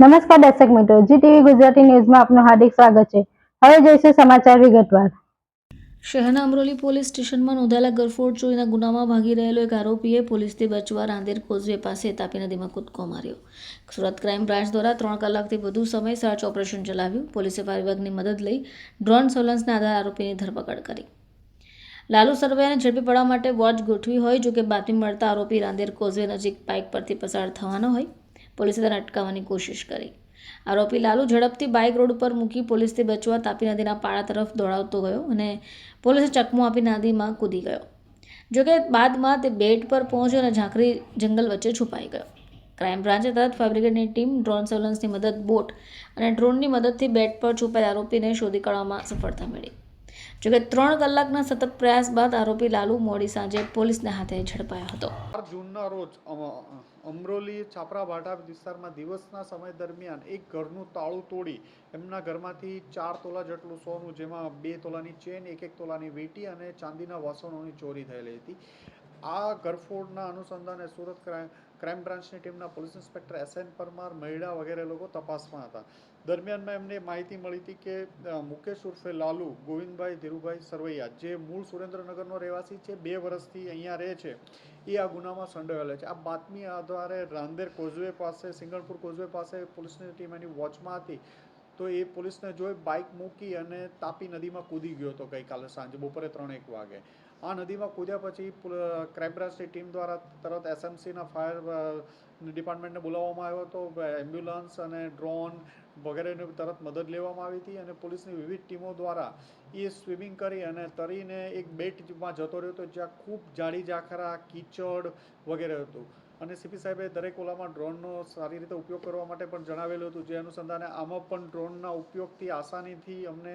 નમસ્કાર દર્શક મિત્રો જી ટીવી ગુજરાતી ન્યૂઝમાં આપનું હાર્દિક સ્વાગત છે. હવે જોઈશું સમાચાર વિગતવાર. શહેરના અમરોલી પોલીસ સ્ટેશનમાં નોંધાયેલા ગરફોડ ચોરીના ગુનામાં ભાગી રહેલો એક આરોપીએ પોલીસથી બચવા રાંદેર કોઝવે પાસે તાપી નદીમાં કૂદકો માર્યો. સુરત ક્રાઇમ બ્રાન્ચ દ્વારા ત્રણ કલાકથી વધુ સમય સર્ચ ઓપરેશન ચલાવ્યું. પોલીસે ફાયર વિભાગની મદદ લઈ ડ્રોન સર્વેલન્સના આધારે આરોપીની ધરપકડ કરી. લાલુ સરવૈયાને ઝડપી પડવા માટે વોચ ગોઠવી હોય જો કે બાતમી મળતા આરોપી રાંદેર કોઝવે નજીક બાઇક પરથી પસાર થવાનો હોય. પોલીસે તેને અટકાવવાની કોશિશ કરી. આરોપી લાલુ ઝડપથી બાઇક રોડ પર મૂકી પોલીસથી બચવા તાપી નદીના પાળા તરફ દોડાવતો ગયો અને પોલીસે ચકમો આપી નદીમાં કૂદી ગયો. જોકે બાદમાં તે બેટ પર પહોંચ્યો અને ઝાંખરી જંગલ વચ્ચે છુપાઈ ગયો. ક્રાઇમ બ્રાન્ચે તરત ફાયર ટીમ, ડ્રોન સર્વેલન્સની મદદ, બોટ અને ડ્રોનની મદદથી બેટ પર છુપાયેલ આરોપીને શોધી કાઢવામાં સફળતા મળી. જોકે ત્રણ કલાકના સતત પ્રયાસ બાદ આરોપી લાલુ મોડી સાંજે પોલીસને હાથે ઝડપાયો હતો. ચાર જૂનના રોજ અમરોલી છાપરા ભાટા વિસ્તારમાં દિવસના સમય દરમિયાન એક ઘરનું તાળું તોડી એમના ઘરમાંથી ચાર તોલા જેટલું સોનું, જેમાં બે તોલાની ચેન એક એક તોલાની વીંટી અને ચાંદીના વાસણોની ચોરી થયેલી હતી. આ ઘરફોડના અનુસંધાને સુરત ક્રાઇમ બ્રાન્ચની ટીમના police inspector S N Parmar Mahida વગેરે લોકો તપાસમાં હતા. દરમિયાનમાં એમને માહિતી મળી હતી કે મુકેશ ઉર્ફે લાલુ, ગોવિંદભાઈ ધીરુભાઈ સરવૈયા, જે મૂળ સુરેન્દ્રનગરનો રહેવાસી છે, બે વર્ષથી અહીંયા રહે છે, એ આ ગુનામાં સંડોવાયેલો છે. આ બાતમી આધારે રાંદેર કોઝવે પાસે, સિંગણપુર કોઝવે પાસે પોલીસની ટીમ એની વોચમાં હતી. તો એ પોલીસને જોઈ બાઇક મૂકી અને તાપી નદીમાં કૂદી ગયો હતો ગઈકાલે સાંજે, બપોરે ત્રણ એક વાગે. આ નદીમાં કૂદ્યા પછી ક્રાઇમ બ્રાન્ચની ટીમ દ્વારા તરત એસએમસીના ફાયર ડિપાર્ટમેન્ટને બોલાવવામાં આવ્યો હતો. એમ્બ્યુલન્સ અને ડ્રોન વગેરેની તરત મદદ લેવામાં આવી હતી અને પોલીસની વિવિધ ટીમો દ્વારા એ સ્વિમિંગ કરી અને તરીને એક બેટમાં જતો રહ્યો હતો, જ્યાં ખૂબ જાડી જાખરા કીચડ વગેરે હતું. અને સીપી સાહેબે દરેક ઓલામાં ડ્રોનનો સારી રીતે ઉપયોગ કરવા માટે પણ જણાવેલું હતું. જે અનુસંધાને આમાં પણ ડ્રોનના ઉપયોગથી, આસાનીથી અમને